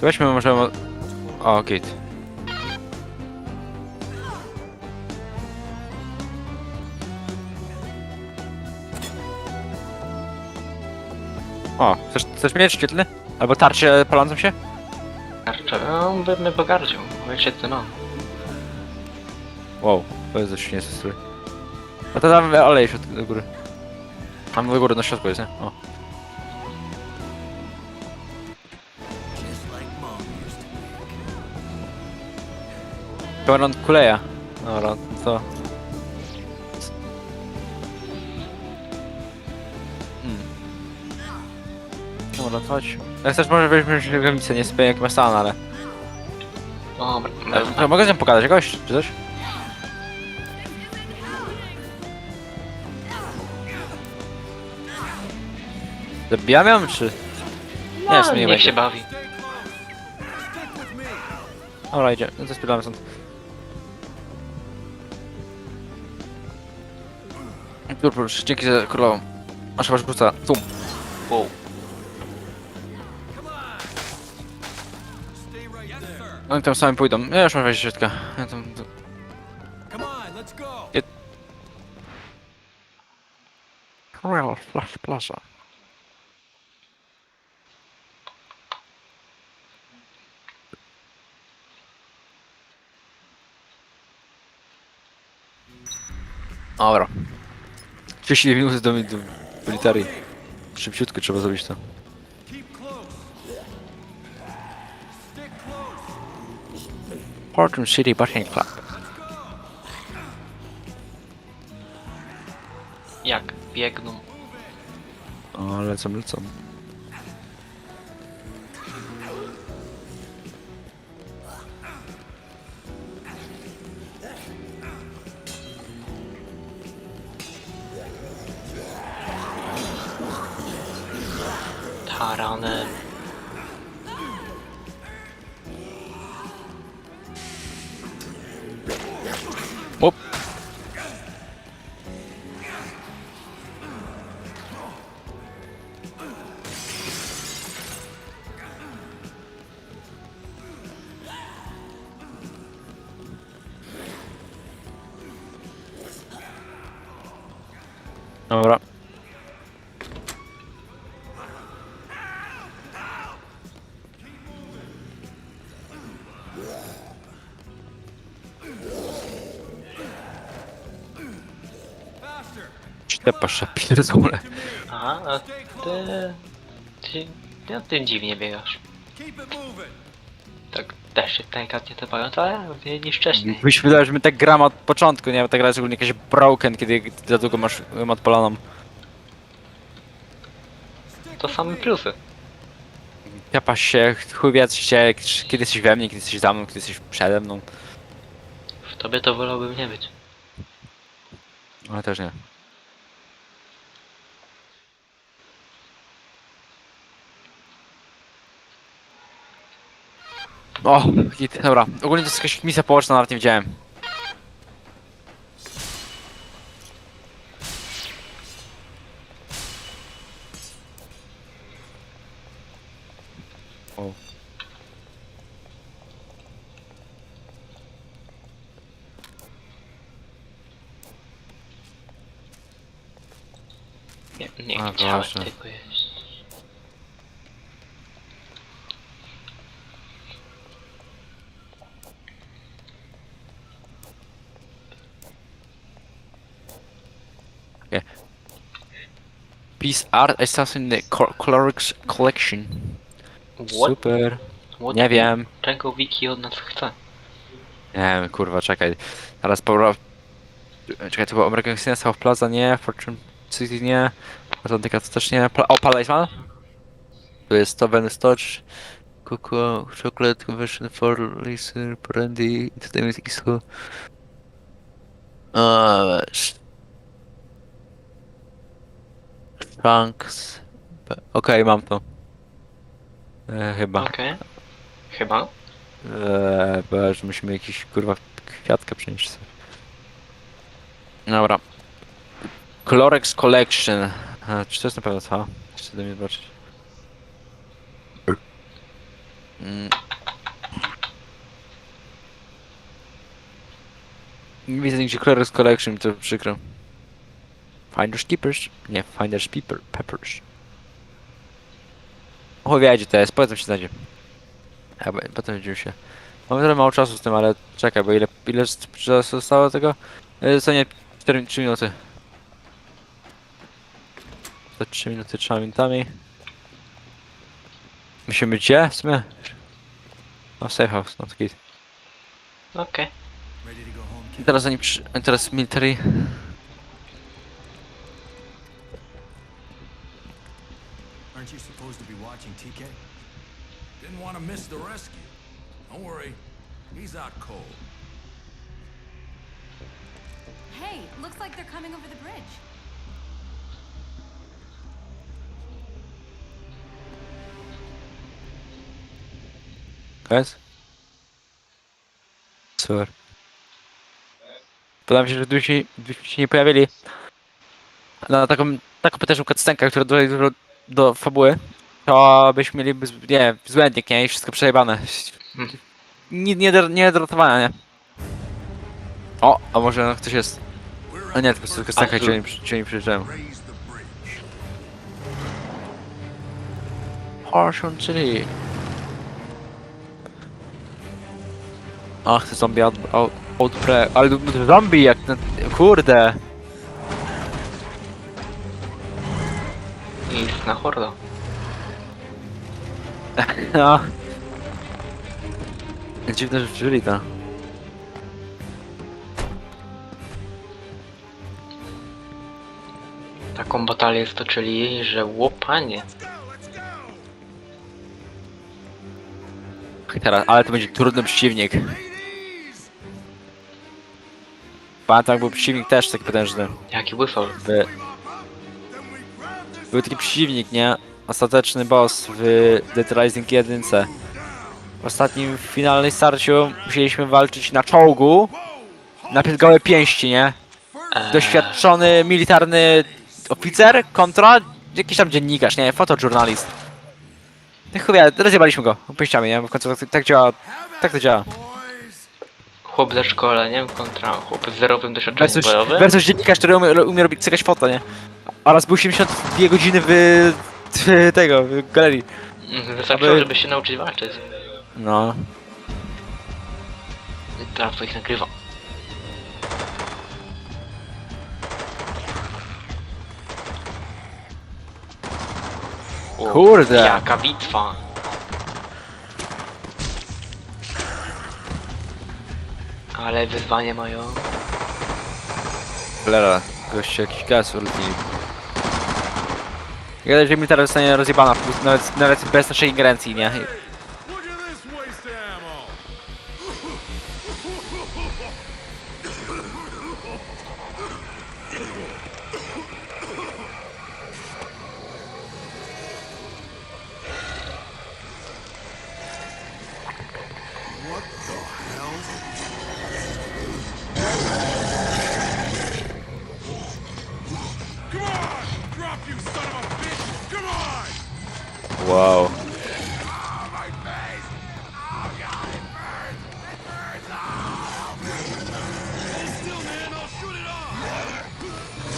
To weźmy może... mo- O, git. O, chcesz, chcesz mieć świetlny? Albo tarczę palącą się? Tarczę, no bym mnie pogardził, się ty no. Wow, to jest dość niezły No to tam olej się do góry. Tam do góry na środku jest, nie? O. Cameron kuleja. Dobra, to... Hmm. Dobra, to chodź. Jak chcesz może weźmiesz rękawicę, nie sypię jak ma stan, ale... Dobra, mogę z nią pogadać jakoś, czy coś? Zabijam ją, czy... Nie, w sumie nie niech się bawi. Dobra, idzie. No to spierdolamy stąd. Purpur, dzięki za królową. Masz chyba rzuca. Tu. Wow. Oni tam sami pójdą. Ja już mam wejść do środka. Ja tam... go. Royal Flash Plaza. Dobra. 30 minut do, do militarii. Szybciutko trzeba zrobić to. Fortune City Button Club. Jak biegną. O, lecą, lecą. Dobra. Ślepa pierdolę. Aha, a ty... Ty... Ja tym dziwnie biegasz. Keep it moving. Tak też się delikatnie to pamiętam, ale nie, nie wcześniej. Mi się wydaje, że my tak gramy od początku, nie? Bo ta gra jest szczególnie jakaś broken, kiedy za długo masz ją odpaloną. To same plusy. Japa się, co się, kiedy jesteś we mnie, kiedy jesteś za mną, kiedy jesteś przede mną. W tobie to wolałbym nie być. Ale też nie. O, git, dobra. Ogólnie to jest jakaś misja połączna, nawet nie widziałem. O. Nie, nie A, chciałem proszę. tego jeść. Peace Art Assassin Col- Clerics Collection. What? Super. What? Nie wiem. Czego Wiki od nas chce? Nie wiem, kurwa, czekaj. Teraz po... Czekaj, to było Casino, South Plaza, nie, Fortune City, nie, Atlantyka to też nie, Pla o, Palace Tu jest to Venice Touch, Coco, Chocolate, Conversion for Listen, Brandy, Entertainment Expo. Shanks. Okej, mam to. E, chyba. Okej. Chyba. Eee, bo że musimy jakiś kurwa kwiatkę przynieść sobie. Dobra. Clorex Collection. A, czy to jest na pewno to? Jeszcze do mnie zobaczyć. Mm. Nie widzę nigdzie Colors Collection, to przykro. Finders Keepers? Nie, Finders People, Peppers. O, wiedzie to jest, potem się znajdzie. Bo- potem będziemy się... Mamy trochę mało czasu z tym, ale czekaj, bo ile, ile czasu zostało tego? Co nie, 4, 3 minuty. To 3 minuty, 3 minutami. Musimy gdzie? W sumie? No, safe house, no taki. Okej. I kid? teraz oni przy... teraz military... supposed to be watching TK? Didn't want to miss the rescue. Don't worry. He's out cold. Hey, looks like they're coming over the bridge. Jest? Super. Podoba mi się, że gdyby się, gdybyśmy się nie pojawili na taką, taką potężną cutscenkę, która dodaje dużo do fabuły, to byśmy mieli, bez- nie względnik, nie? I wszystko przejebane. Nie, nie, nie drotowania, nie? O, a może ktoś jest. A nie, to po prostu oni, przy- gdzie oni przyjeżdżają. Horsham Tree. Ach, te zombie out, out, outbreak. Ale to zombie jak ten... Kurde. Istna horda. No. Dziwne, że wzięli to. Taką batalię stoczyli, że łopanie. Teraz, ale to będzie trudny przeciwnik. Pamiętam, był przeciwnik też taki potężny. Jaki wysol. By... Był taki przeciwnik, nie? Ostateczny boss w Dead Rising 1. W ostatnim finalnej starciu musieliśmy walczyć na czołgu. Na gołe pięści, nie? Eee, Doświadczony militarny oficer kontra jakiś tam dziennikarz, nie? Fotojournalist. No chuja, rozjebaliśmy go pięściami, nie? Bo w końcu tak, tak działa, tak to działa. Chłop ze szkoleniem kontra chłop z zerowym doświadczeniem Versus, bojowym. versus dziennikarz, który umie, umie robić cykać foto, nie? Oraz był 72 godziny w tego, w galerii. Wystarczyło, aby- żeby się nauczyć walczyć. No. I Teraz to ich nagrywa. O, Kurde. Jaka bitwa. Ale wyzwanie mają. Cholera, goście jakiś gaz ulti. Ja że militar zostanie rozjebana, nawet, nawet bez naszej ingerencji, nie? Wow.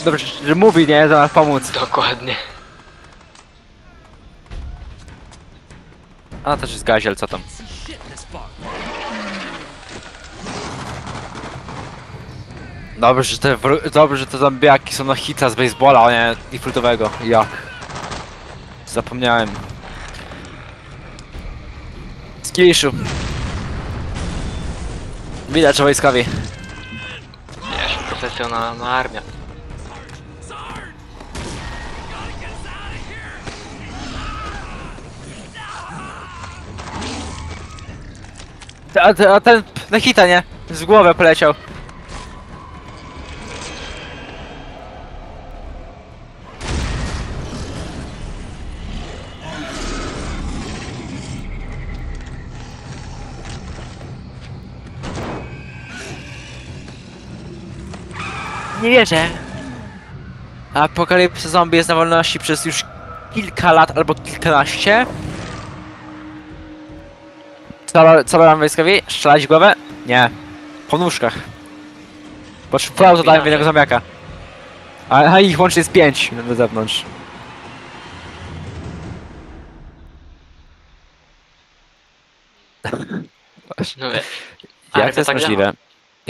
Dobrze, że mówi, nie? Zamiast pomóc. Dokładnie. A też jest gaziel, co tam? Dobrze, że te, wr- dobrze, że te zombiaki są na hita z baseballa, a nie i fruitowego. Jak? Zapomniałem. Skiszu. Widać, wojskowi. Wiesz, profesjonalna armia. A, a ten na hita, nie? Z głowy poleciał. Nie wierzę. Apokalipsa zombie jest na wolności przez już kilka lat albo kilkanaście. Co, co robią wojskowi? Strzelać w głowę? Nie. Po nóżkach. To dają w jednego zombiaka. A, a ich łącznie jest pięć na zewnątrz. No wiesz. Jak Ale to jest tak możliwe?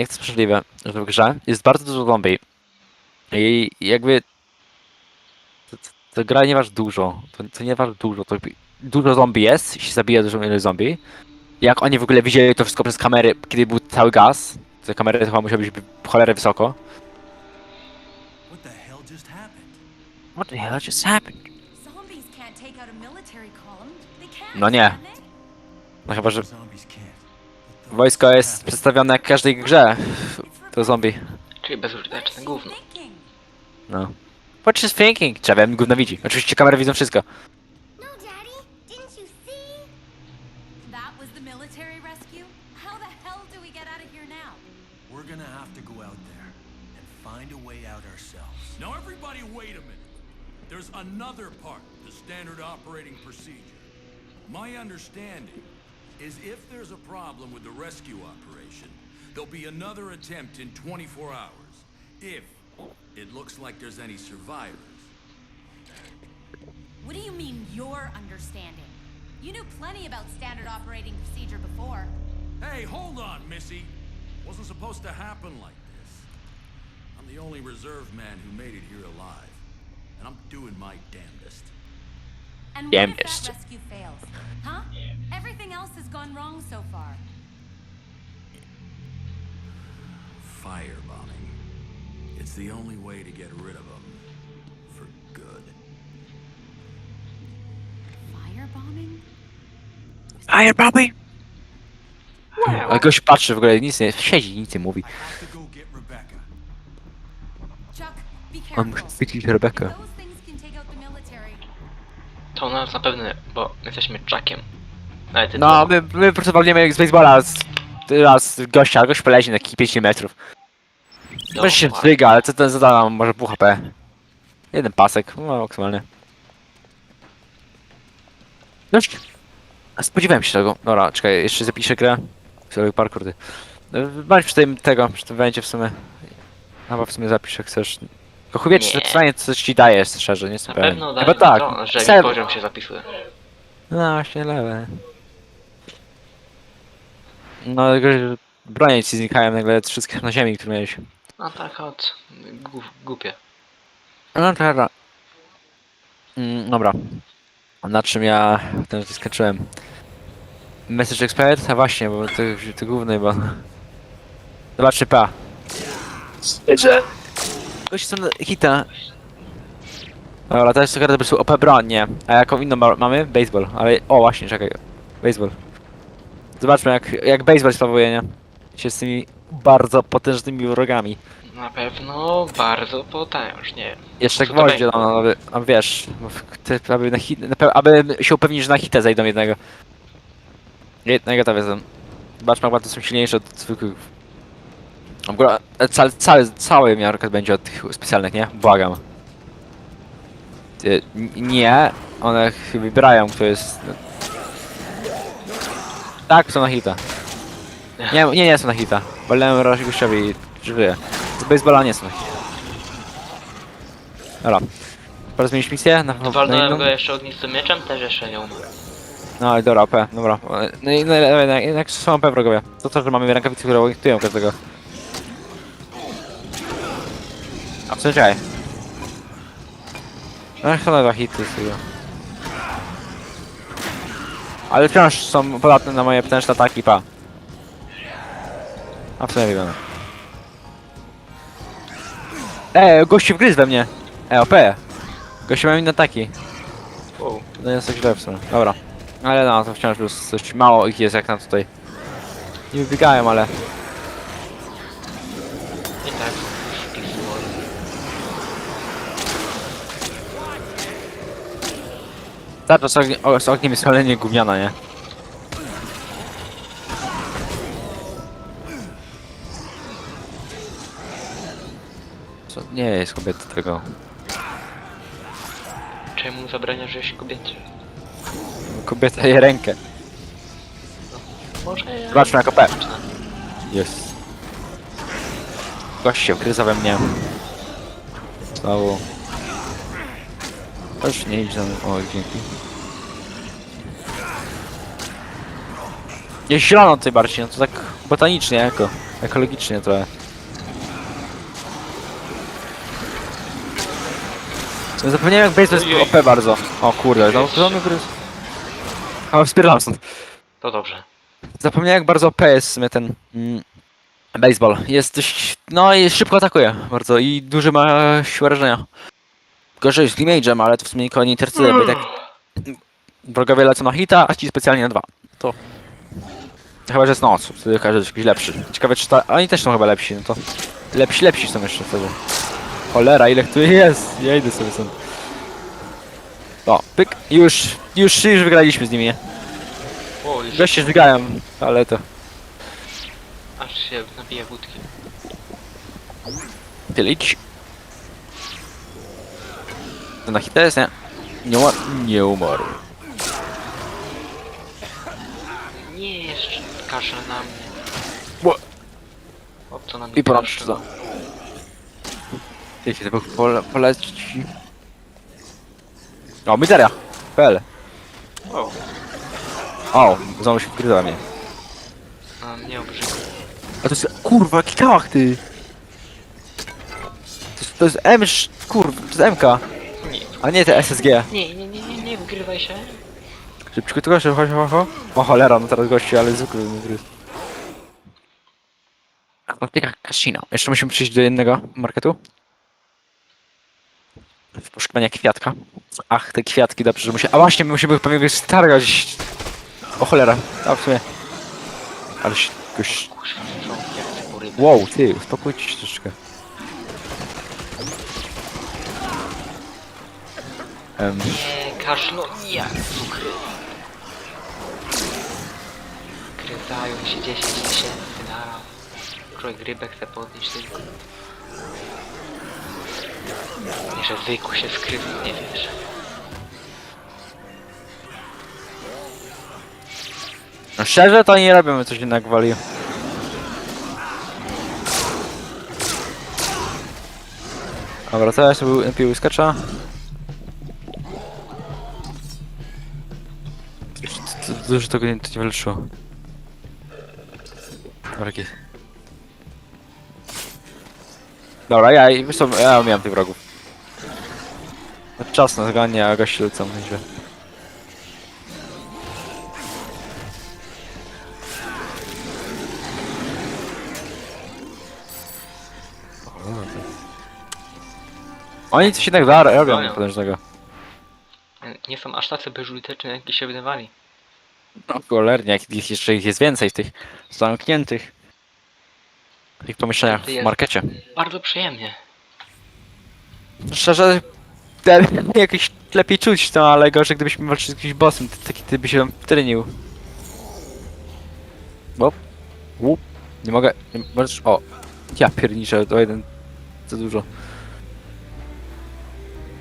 Jak to jest możliwe, że w grze jest bardzo dużo zombie i jakby to, to, to gra nie waż dużo, to, to nie waż dużo, to dużo zombie jest, jeśli zabija dużo ilość zombie. Jak oni w ogóle widzieli to wszystko przez kamery, kiedy był cały gaz, te kamery to chyba musiały być cholerę wysoko. What the hell just happened? What the hell just happened? Zombies can't take out a military column. They can't. No nie. No chyba, że wojsko jest przedstawione jak w każdej grze, to zombie. Czyli bezużyteczne gówno. No. What she's thinking? Trzeba wiem, gówno widzi. Oczywiście kamery widzą wszystko. No, Daddy, didn't you see? That was the military rescue? How the hell do we get out of here now? We're gonna have to go out there and find a way out ourselves. Now, everybody, wait a minute. There's another part to standard operating procedure. My understanding is if there's a problem with the rescue operation, there'll be another attempt in 24 hours. If it looks like there's any survivors. What do you mean, your understanding? You knew plenty about standard operating procedure before. Hey, hold on, Missy. Wasn't supposed to happen like this. I'm the only reserve man who made it here alive. And I'm doing my damnedest. And what if that rescue fails? Huh? Everything else has gone wrong so far. Firebombing. It's the only way to get rid of them. For good. Firebombing? Fire Bobby! Wow. A gość patrzy w ogóle, nic nie, siedzi, nic nie mówi. Have to go get Rebecca. Chuck, be On careful. chwycić Rebekę. To nas na pewno, bo my jesteśmy czakiem. Nawet No, to- my, my po prostu walniemy z baseballa z, raz gościa, gość poleźnie na jakieś 5 metrów. no, Weź się ła- wyga, ale co ten zada nam może pół HP. Jeden pasek, no maksymalnie. Dość. A Spodziewałem się tego. Dobra, czekaj, jeszcze zapiszę grę. Sobie parkour ty. Bądź przy tym tego, przy tym będzie w sumie. Chyba w sumie zapisz jak chcesz. Tylko chuj wie, czy to Nie. coś ci daje, szczerze, nie jestem Na pewien. pewno Chyba tak. to, że mi poziom się zapisuje. No właśnie, lewe. No, tylko, że bronie ci znikają nagle wszystkie na ziemi, które miałeś. No tak. Gów, głupie. No dobra. Mm, dobra. Na czym ja ten skończyłem? Message Expert? A właśnie, bo to, to główny chyba. Zobaczcie pa. Że... Gości są na hita. Dobra, to jest taka po prostu OP broń, nie. A jaką inną ma- mamy? Baseball. Ale, o właśnie, czekaj. Baseball. Zobaczmy jak, jak baseball sprawuje, nie? Się z tymi bardzo potężnymi wrogami. Na pewno bardzo potężnie. Jeszcze Co to gwoździe będzie? no, aby, a wiesz, bo w- ty, aby, na hit, na, pe- aby się upewnić, że na hitę zejdą jednego. Jednego to wiedzą. Zobaczmy, jak bardzo są silniejsze od zwykłych. W ogóle e, cały, cały, cały miarka będzie od tych specjalnych, nie? Błagam. Ty, n- nie, one ch- wybierają, kto jest... Tak, są na hita. Nie, nie, nie są na hita. Walnąłem raz gościowi i żyje. Z baseballa nie są na hita. Dobra. Teraz zmienić misję? Na, na Walnąłem inną? go jeszcze ognistym mieczem, też jeszcze nie umarł. No i dobra, P, dobra. No i no, no, no, jednak są P wrogowie. To to, że mamy rękawice, które orientują każdego. A co czekaj? No chyba dwa hity z tego. Ale wciąż są podatne na moje potężne ataki, pa. A w sumie wygląda. E, gości wgryzł we mnie. E, OP. Gości mają inne ataki. Wow. No jest tak źle w sumie. Dobra. Ale no, to wciąż plus dość mało ich jest jak na tutaj. Nie wybiegają, ale... I tak są już swoje. Ta to z, ognie, o, z ogniem jest szalenie gówniana, nie? Co? Nie jest kobieta tego. Czemu zabraniasz jeść kobiecie? Kobieta je rękę. Może ja... Zobaczmy jako P. Zacznę. Jest. Gość się wgryza we mnie. Znowu. Już nie idzie tam. O, dzięki. Jest zielono tutaj bardziej, no to tak botanicznie, jako, ekologicznie trochę. Zapomniałem jak baseball jest. OP bardzo. O kurde, no to on gryz. A, wspieram stąd. To dobrze. Zapomniałem jak bardzo OP jest w sumie ten mm, baseball. Jest dość, no i szybko atakuje bardzo i duży ma siłę rażenia. Gorzej z damage'em, ale to w sumie nikogo nie interesuje, bo i tak wrogowie lecą na hita, a ci specjalnie na dwa. To chyba, że jest noc, wtedy każdy jest jakiś lepszy. Ciekawe czy ta... oni też są chyba lepsi, no to lepsi, lepsi są jeszcze wtedy. Cholera, ile tu jest? Ja idę sobie stąd. O, pyk, już, już, już wygraliśmy z nimi, nie? O, już Goście zbigają, ale to... aż się napija wódki. Tyle idź. To na hita jest, nie? Nie, umarł. nie umarł. Nie, jeszcze kaszel na mnie. Ło. Chłop, co na mnie I ponad kaszel. to. Ty się to pole, poleci. O, mizeria. PL. O, O, znowu się wgryzła mnie. a mnie obrzydza. A to jest, kurwa, jaki kałach, ty. To jest, to jest M, sz- kurwa, to jest MK. A nie te SSG. nie, nie, nie, nie, nie wgrywaj się. Szybciutko, tylko szybko, chodź, chodź, chodź. O cholera, no teraz gości, ale zwykły mnie gryzł. Atlantyka Casino. Jeszcze musimy przyjść do jednego marketu. W poszukiwania kwiatka. Ach, te kwiatki, dobrze, że musi... A właśnie, my musimy pewnie stargać. O cholera, a w sumie... Ale się goś... Wow, ty, uspokójcie się troszeczkę. Em, Nie, kaszlo, jak cukry. Gryzają się 10 tysięcy naraz. Człowiek rybę chce podnieść tylko. Nie, że wyku się skrył, nie wiesz. no szczerze, to nie robimy coś innego wali. Dobra, to ja sobie napił skacza. Dużo tego nie, to nie wyleczyło. Dobra, jakie... Dobra, ja, wiesz co, ja miałem tych wrogów. Czas na zganie, a goście lecą nieźle. Oni coś jednak dar robią Robią. potężnego. Nie są aż tacy bezużyteczni, jak się wydawali. No cholernie, jak ich jeszcze ich jest więcej w tych zamkniętych tych pomieszczeniach w Jest. markecie. Bardzo przyjemnie. Szczerze, ten, jakoś lepiej czuć to, ale gorzej gdybyśmy walczyli z jakimś bossem, to taki ty by się tam wtrynił. Bo? Łup. Nie mogę, nie możesz, o. Ja pierniczę, to jeden za dużo.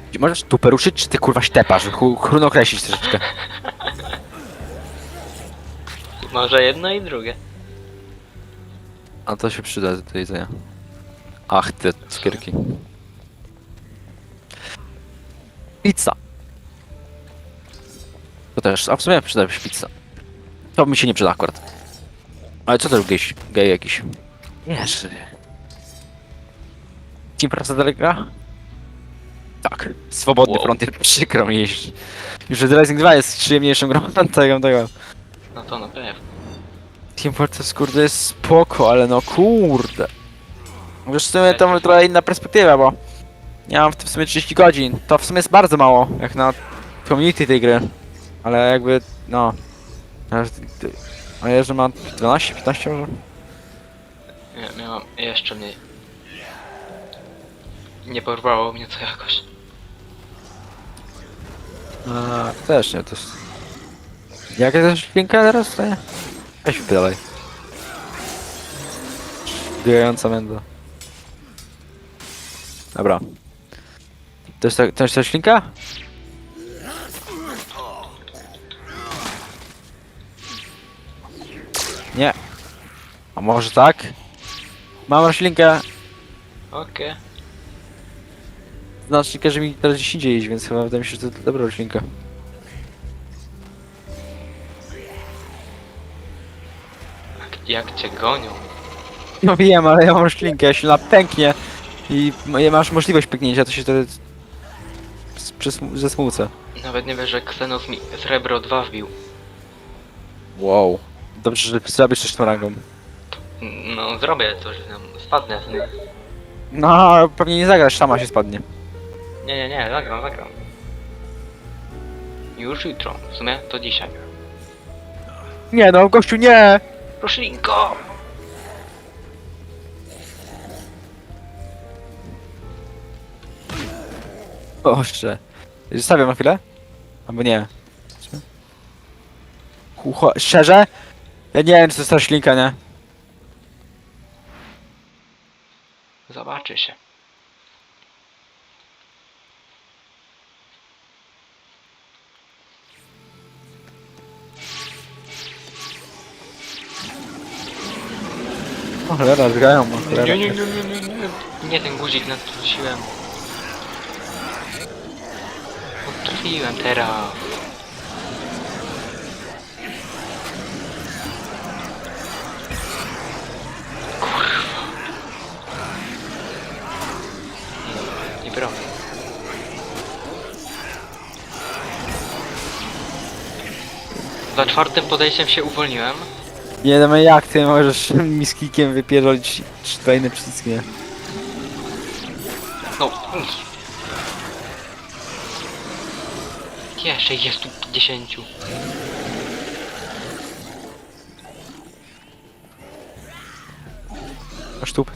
Gdzie Możesz tupę ruszyć, czy ty kurwa śtepasz, Chu- chruno określić troszeczkę. Może jedno i drugie. A to się przyda do jedzenia. Ach, te cukierki. Pizza. To też, a w sumie przyda się pizza. To mi się nie przyda akurat. Ale co to gej, gej jakiś? Wiesz. Team praca daleka? Tak. Swobodny Wow. frontier, przykro mi. Już The Rising 2 jest przyjemniejszą grą tego, tego. No to na pewno. Team Fortress kurde jest spoko, ale no kurde. Wiesz, w sumie to trochę inna perspektywa, bo ja mam w tym w sumie 30 godzin. To w sumie jest bardzo mało, jak na community tej gry. Ale jakby, no... A ja, że ma 12, 15 może? Ja miałam jeszcze mniej. Nie porwało mnie to jakoś. A, też nie, to jest... Jaka też dźwięka teraz? To nie? Weź dalej. Biegająca menda. Dobra. To jest, ta- to jest ta? Nie. A może tak? Mam roślinkę. Okej. Znaczy, że mi teraz gdzieś indziej iść, więc chyba wydaje mi się, że to dobra roślinka. Jak, cię gonią. No wiem, ale ja mam roślinkę, jeśli ona pęknie i m- masz możliwość pęknięcia, to się wtedy s- przesmu- zesmucę. Nawet nie wiesz, że Xenos mi srebro 2 wbił. Wow. Dobrze, że zrobisz coś z tą rangą. No zrobię coś, tam spadnę z niej. No, pewnie nie zagrasz, sama się spadnie. Nie, nie, nie, zagram, zagram. Już jutro, w sumie to dzisiaj. Nie no, gościu, nie! Roślinko! Boże. Zostawiam na chwilę? Albo nie. Ucho, szczerze? Ja nie wiem, czy to jest roślinka, nie? Zobaczy się. O cholera, zgrają, o Nie, cholera. nie, nie, nie, nie, nie. Nie ten guzik nadrzuciłem. Trafiłem teraz. Kurwa. Nie bronię. Za czwartym podejściem się uwolniłem. Nie wiem jak ty możesz miskikiem wypierdolić kolejny przycisk, nie? No. Jeszcze jest tu 10. Masz tup.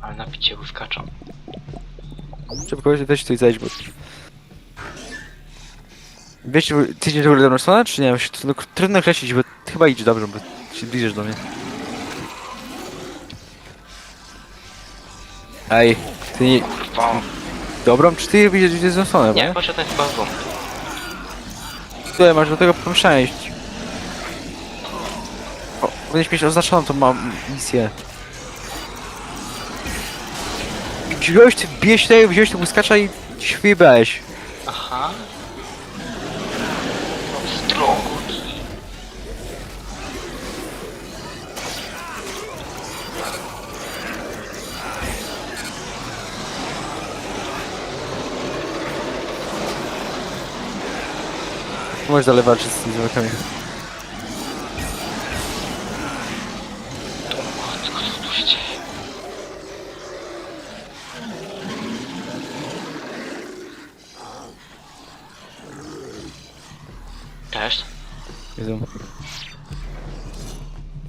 Ale na picie uskaczą. Szybko, weź tutaj zejść, bo... Wiesz, ty idziesz w ogóle do mnie stronę, czy nie? Bo się trudno, trudno określić, bo chyba idzie dobrze, bo się zbliżysz do mnie. Ej, ty nie... Dobrą, czy ty idziesz w tą stronę, Nie, nie? poszedłem chyba w. Tutaj masz do tego pomieszczenia iść. O, powinieneś mieć oznaczoną tą mam misję. Wziąłeś, ty bijesz tutaj, wziąłeś tego błyskacza i się wyjebałeś. Aha. Możesz dalej walczyć z tymi dzieje? Cześć. Jezu.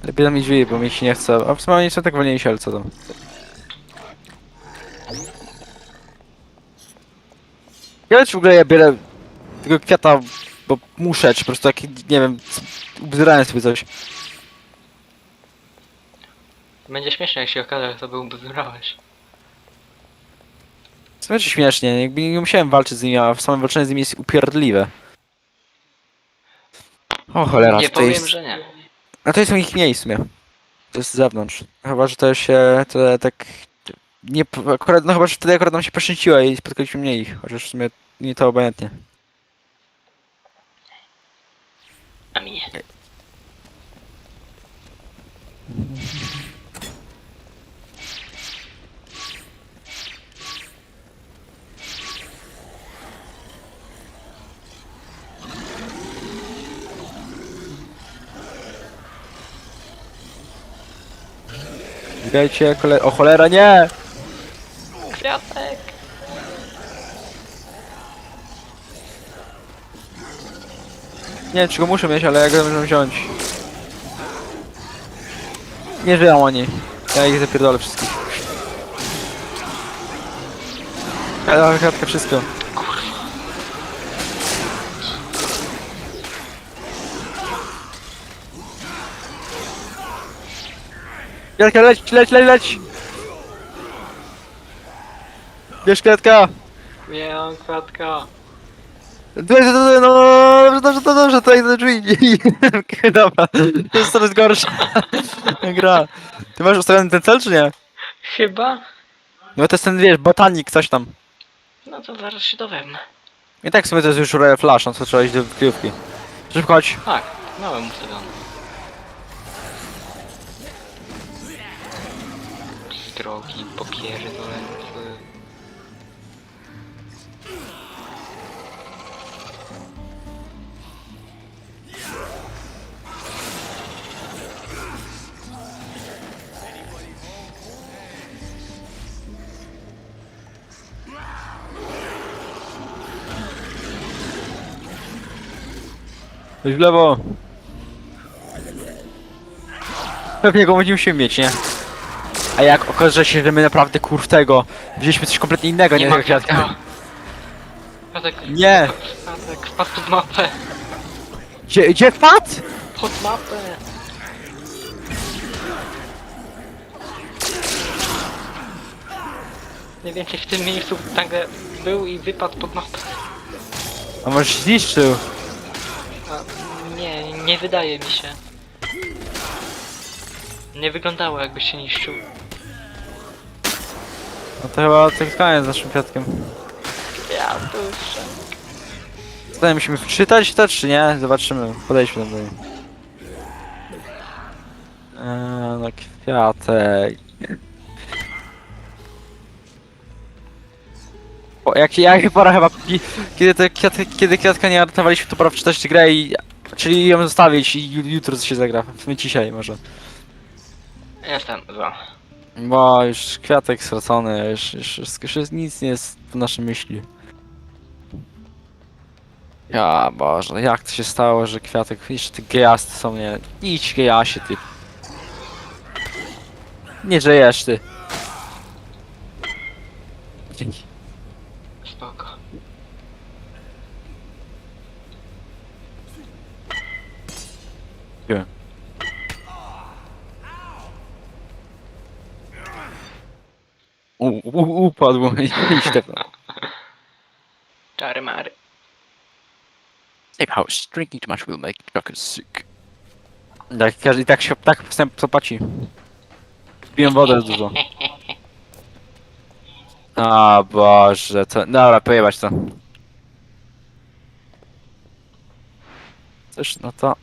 Lepiej tam iść wyje, bo mi się nie chce. A w sumie nie są tak wolniejsi, ale co tam. Ja w ogóle ja biorę tego kwiata, bo muszę, czy po prostu taki, nie wiem, ubzyrałem sobie coś. Będzie śmiesznie, jak się okaże, że to był bzdurałeś. W sumie czy śmiesznie, jakby nie musiałem walczyć z nimi, a w samym walczenie z nimi jest upierdliwe. O cholera, Nie to powiem, jest... że nie. A to jest u nich mniej w sumie. To jest z zewnątrz. Chyba, że to się to tak. Nie, akurat, no chyba, że wtedy akurat nam się poszczęciło i spotkaliśmy mniej ich, chociaż w sumie nie to obojętnie. A mi nie. Witajcie, kole... O cholera, nie! Kwiatek! Nie czy go muszę mieć, ale ja go muszę wziąć. Nie żyją oni. Ja ich zapierdolę wszystkich. Ja kratka wszystko. Wielka, leć, leć, leć, leć! Bierz kwiatka! Nie kwiatka. No, dobrze, dobrze, dobrze, dobrze, tutaj do drzwi. Dobra, to jest coraz gorsza gra. Ty masz ustawiony ten cel, czy nie? Chyba? No to jest ten, wiesz, botanik, coś tam. No to zaraz się dowiem. I tak w sumie to jest już Royal Flash, no to trzeba iść do kryjówki. Szybko chodź. Tak, miałem ustawiony. Drogi popierdolęcy. Coś w lewo. Pewnie go będziemy mieć, nie? A jak okaże się, że my naprawdę kurwego wzięliśmy coś kompletnie innego, nie, Nie tego kwiatka. kwiatka. Kwiatek, Nie! kwiatek, wpadł pod mapę. Gdzie, gdzie wpadł? Pod mapę. Mniej więcej w tym miejscu nagle był i wypadł pod mapę. A może się zniszczył? Nie, wydaje mi się. Nie wyglądało jakby się niszczył. No to chyba koniec z naszym kwiatkiem. Ja duszę. Tutaj musimy wczytać to, czy nie? Zobaczymy. Podejdźmy do niej. Eee, no kwiatek. O, jak, jak pora chyba, kiedy, te kwiaty, kiedy kwiatka nie ratowaliśmy, to pora wczytać grę i... Czyli ją zostawić i ju- jutro się zagra. W sumie dzisiaj może. Jestem za. Bo już kwiatek stracony, już, już, już, już nic nie jest w naszej myśli. Ja Boże, jak to się stało, że kwiatek, jeszcze ty gejasty są, nie? Idź gejasie, ty. Nie żyjesz, ty. Dzięki. Spoko. Dziękuję. U, upadł, idź te. Czary mary. Safe house. Drinking too much will make Joker sick. Tak, każdy, tak się, tak wstęp co płaci. Piję wodę dużo. A Boże, to... Dobra, pojebać to. Coś, no to...